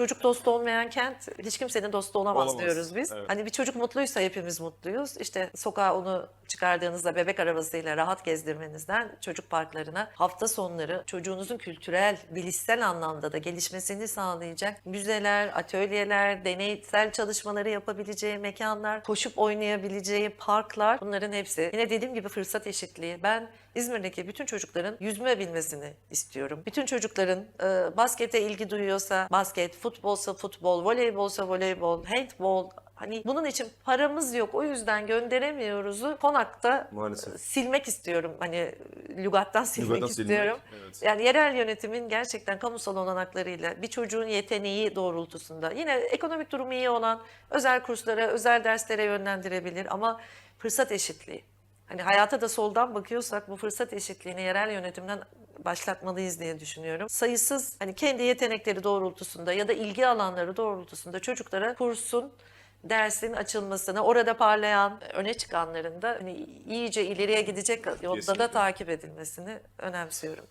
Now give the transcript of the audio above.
çocuk dostu olmayan kent hiç kimsenin dostu olamaz, Olamaz, diyoruz biz. evet. Hani bir çocuk mutluysa hepimiz mutluyuz. İşte sokağa onu çıkardığınızda bebek arabasıyla rahat gezdirmenizden çocuk parklarına hafta sonları çocuğunuzun kültürel, bilişsel anlamda da gelişmesini sağlayacak müzeler, atölyeler, deneysel çalışmaları yapabileceği mekanlar, koşup oynayabileceği parklar bunların hepsi. Yine dediğim gibi fırsat eşitliği. Ben İzmir'deki bütün çocukların yüzme bilmesini istiyorum. Bütün çocukların e, baskete ilgi duyuyorsa basket, futbolsa futbol, voleybolsa voleybol, handbol Hani bunun için paramız yok o yüzden gönderemiyoruzu konakta Maalesef. silmek istiyorum. Hani lügattan silmek Lügattan silmek, istiyorum. evet. Yani yerel yönetimin gerçekten kamusal olanaklarıyla bir çocuğun yeteneği doğrultusunda yine ekonomik durumu iyi olan özel kurslara, özel derslere yönlendirebilir ama fırsat eşitliği. Hani hayata da soldan bakıyorsak bu fırsat eşitliğini yerel yönetimden başlatmalıyız diye düşünüyorum. Sayısız hani kendi yetenekleri doğrultusunda ya da ilgi alanları doğrultusunda çocuklara kursun dersin açılmasını, orada parlayan, öne çıkanların da hani iyice ileriye gidecek yolda da Kesinlikle. takip edilmesini önemsiyorum.